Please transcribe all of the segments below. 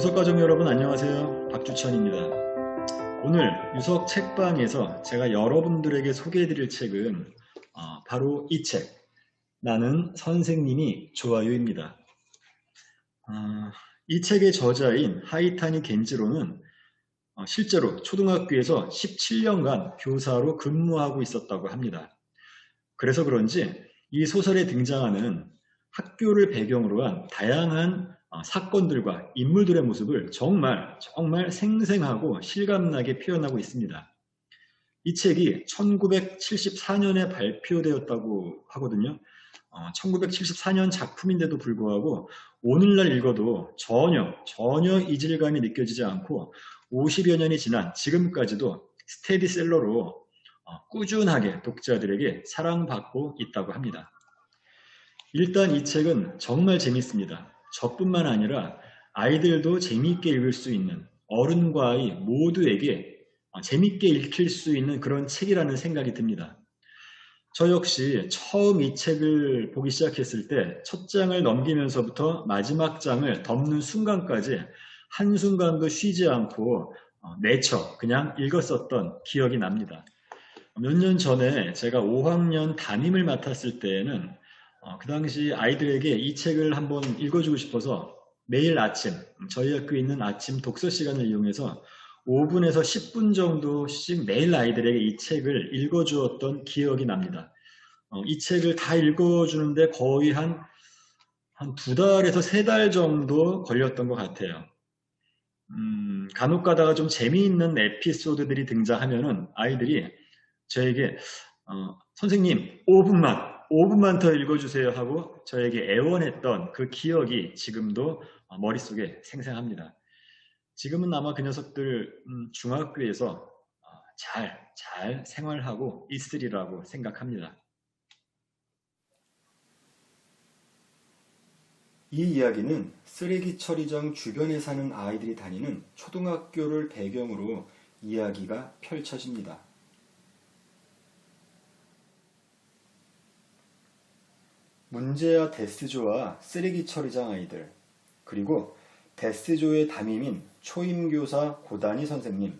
유석가족 여러분 안녕하세요. 박주천입니다. 오늘 유석 책방에서 제가 여러분들에게 소개해드릴 책은 어, 바로 이 책, 나는 선생님이 좋아요입니다. 어, 이 책의 저자인 하이타니 겐지로는 어, 실제로 초등학교에서 17년간 교사로 근무하고 있었다고 합니다. 그래서 그런지 이 소설에 등장하는 학교를 배경으로 한 다양한 어, 사건들과 인물들의 모습을 정말 정말 생생하고 실감나게 표현하고 있습니다. 이 책이 1974년에 발표되었다고 하거든요. 1974년 작품인데도 불구하고 오늘날 읽어도 전혀 전혀 이질감이 느껴지지 않고 50여 년이 지난 지금까지도 스테디셀러로 어, 꾸준하게 독자들에게 사랑받고 있다고 합니다. 일단 이 책은 정말 재밌습니다. 저뿐만 아니라 아이들도 재미있게 읽을 수 있는 어른과 아이 모두에게 재미있게 읽힐 수 있는 그런 책이라는 생각이 듭니다. 저 역시 처음 이 책을 보기 시작했을 때 첫 장을 넘기면서부터 마지막 장을 덮는 순간까지 한순간도 쉬지 않고 어, 내쳐 그냥 읽었었던 기억이 납니다. 몇 년 전에 제가 5학년 담임을 맡았을 때에는 어, 그 당시 아이들에게 이 책을 한번 읽어주고 싶어서 매일 아침 저희 학교에 있는 아침 독서 시간을 이용해서 5분에서 10분 정도씩 매일 아이들에게 이 책을 읽어주었던 기억이 납니다. 어, 이 책을 다 읽어주는데 거의 한, 한 두 달에서 세 달 정도 걸렸던 것 같아요. 음, 간혹 가다가 좀 재미있는 에피소드들이 등장하면은 아이들이 저에게, 어, 선생님, 5분만, 5분만 더 읽어주세요 하고 저에게 애원했던 그 기억이 지금도 머릿속에 생생합니다. 지금은 아마 그 녀석들 음, 중학교에서 잘, 잘 생활하고 있으리라고 생각합니다. 이 이야기는 쓰레기 처리장 주변에 사는 아이들이 다니는 초등학교를 배경으로 이야기가 펼쳐집니다. 문제와 데스조와 쓰레기 처리장 아이들, 그리고 데스조의 담임인 초임교사 고단희 선생님,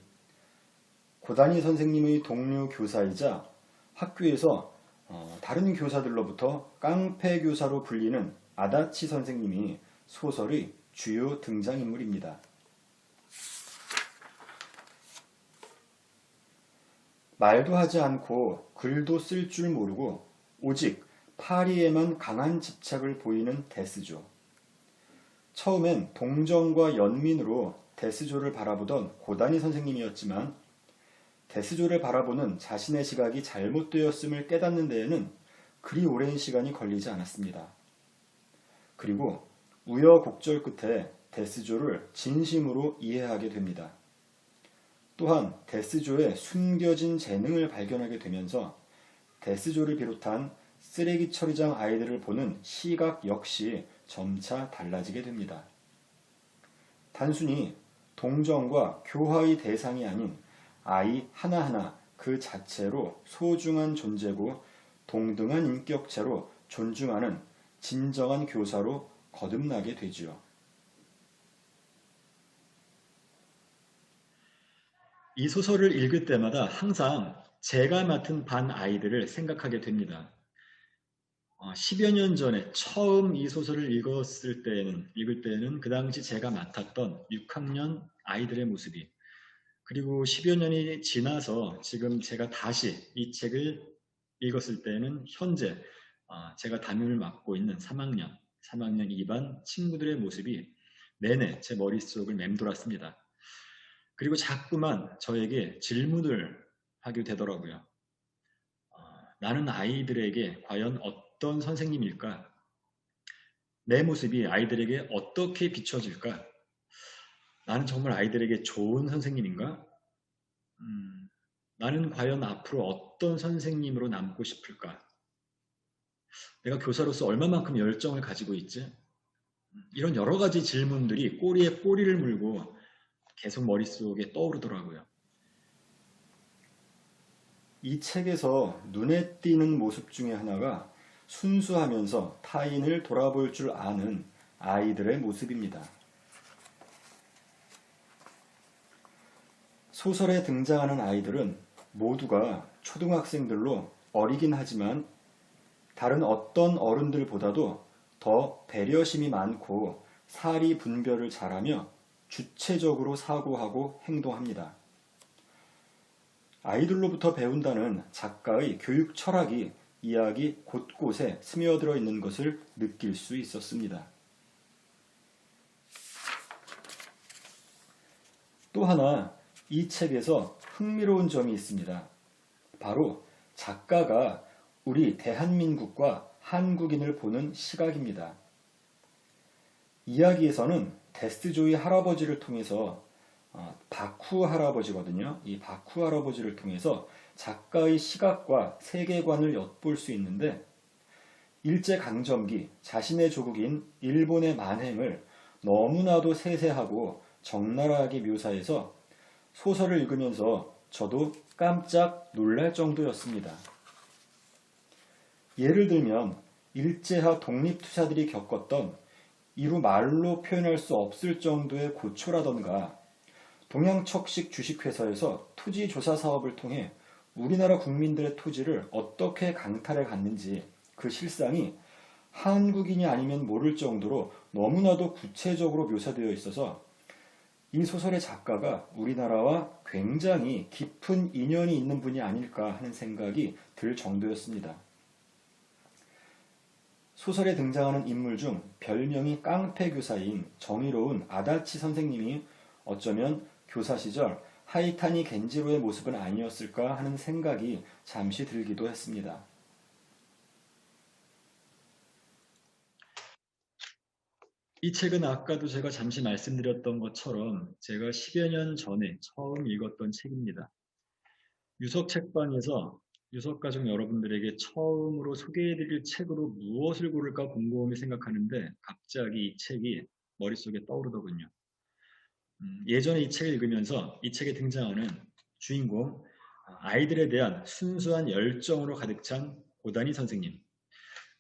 고단희 선생님의 동료 교사이자 학교에서 어, 다른 교사들로부터 깡패 교사로 불리는 아다치 선생님이 소설의 주요 등장인물입니다. 말도 하지 않고 글도 쓸 줄 모르고 오직 파리에만 강한 집착을 보이는 데스조. 처음엔 동정과 연민으로 데스조를 바라보던 고단희 선생님이었지만 데스조를 바라보는 자신의 시각이 잘못되었음을 깨닫는 데에는 그리 오랜 시간이 걸리지 않았습니다. 그리고 우여곡절 끝에 데스조를 진심으로 이해하게 됩니다. 또한 데스조의 숨겨진 재능을 발견하게 되면서 데스조를 비롯한 쓰레기 처리장 아이들을 보는 시각 역시 점차 달라지게 됩니다. 단순히 동정과 교화의 대상이 아닌 아이 하나하나 그 자체로 소중한 존재고 동등한 인격체로 존중하는 진정한 교사로 거듭나게 되지요. 이 소설을 읽을 때마다 항상 제가 맡은 반 아이들을 생각하게 됩니다. 10여 어, 년 전에 처음 이 소설을 읽었을 때에는, 읽을 때에는 그 당시 제가 맡았던 6학년 아이들의 모습이 그리고 10여 년이 지나서 지금 제가 다시 이 책을 읽었을 때는 현재 어, 제가 담임을 맡고 있는 3학년, 3학년 2반 친구들의 모습이 내내 제 머릿속을 맴돌았습니다. 그리고 자꾸만 저에게 질문을 하게 되더라고요. 어, 나는 아이들에게 과연 어떤 어떤 선생님일까? 내 모습이 아이들에게 어떻게 비춰질까? 나는 정말 아이들에게 좋은 선생님인가? 음, 나는 과연 앞으로 어떤 선생님으로 남고 싶을까? 내가 교사로서 얼마만큼 열정을 가지고 있지? 이런 여러 가지 질문들이 꼬리에 꼬리를 물고 계속 머릿속에 떠오르더라고요. 이 책에서 눈에 띄는 모습 중에 하나가 순수하면서 타인을 돌아볼 줄 아는 아이들의 모습입니다. 소설에 등장하는 아이들은 모두가 초등학생들로 어리긴 하지만 다른 어떤 어른들보다도 더 배려심이 많고 사리 분별을 잘하며 주체적으로 사고하고 행동합니다. 아이들로부터 배운다는 작가의 교육 철학이 이야기 곳곳에 스며들어 있는 것을 느낄 수 있었습니다. 또 하나 이 책에서 흥미로운 점이 있습니다. 바로 작가가 우리 대한민국과 한국인을 보는 시각입니다. 이야기에서는 데스조이 할아버지를 통해서 어, 바쿠 할아버지거든요. 이 바쿠 할아버지를 통해서 작가의 시각과 세계관을 엿볼 수 있는데 일제 강점기 자신의 조국인 일본의 만행을 너무나도 세세하고 적나라하게 묘사해서 소설을 읽으면서 저도 깜짝 놀랄 정도였습니다. 예를 들면 일제하 독립투사들이 겪었던 이루 말로 표현할 수 없을 정도의 고초라던가 동양척식 주식회사에서 토지 조사 사업을 통해 우리나라 국민들의 토지를 어떻게 강탈해 갔는지 그 실상이 한국인이 아니면 모를 정도로 너무나도 구체적으로 묘사되어 있어서 이 소설의 작가가 우리나라와 굉장히 깊은 인연이 있는 분이 아닐까 하는 생각이 들 정도였습니다. 소설에 등장하는 인물 중 별명이 깡패 교사인 정의로운 아다치 선생님이 어쩌면 교사 시절 하이타니 겐지로의 모습은 아니었을까 하는 생각이 잠시 들기도 했습니다. 이 책은 아까도 제가 잠시 말씀드렸던 것처럼 제가 10여 년 전에 처음 읽었던 책입니다. 유석 책방에서 유석 가족 여러분들에게 처음으로 소개해드릴 책으로 무엇을 고를까 곰곰이 생각하는데 갑자기 이 책이 머릿속에 떠오르더군요. 음, 예전에 이 책을 읽으면서 이 책에 등장하는 주인공 아이들에 대한 순수한 열정으로 가득 찬 고다니 선생님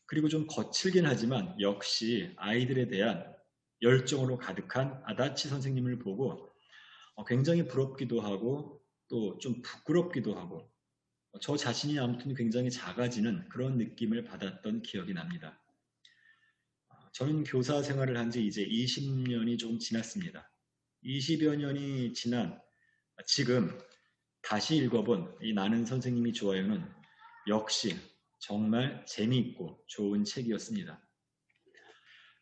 그리고 좀 거칠긴 하지만 역시 아이들에 대한 열정으로 가득한 아다치 선생님을 보고 어, 굉장히 부럽기도 하고 또 좀 부끄럽기도 하고 어, 저 자신이 아무튼 굉장히 작아지는 그런 느낌을 받았던 기억이 납니다. 어, 저는 교사 생활을 한 지 이제 20년이 좀 지났습니다. 20여 년이 지난 지금 다시 읽어본 이 나는 선생님이 좋아요는 역시 정말 재미있고 좋은 책이었습니다.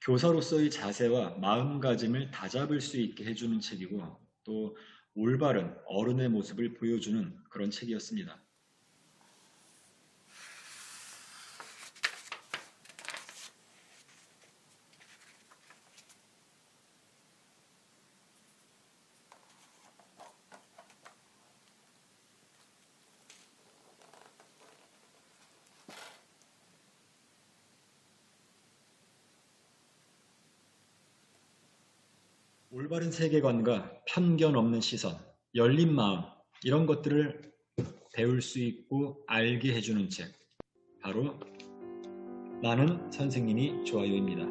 교사로서의 자세와 마음가짐을 다잡을 수 있게 해주는 책이고 또 올바른 어른의 모습을 보여주는 그런 책이었습니다. 올바른 세계관과 편견 없는 시선, 열린 마음, 이런 것들을 배울 수 있고 알게 해주는 책. 바로 나는 선생님이 좋아요입니다.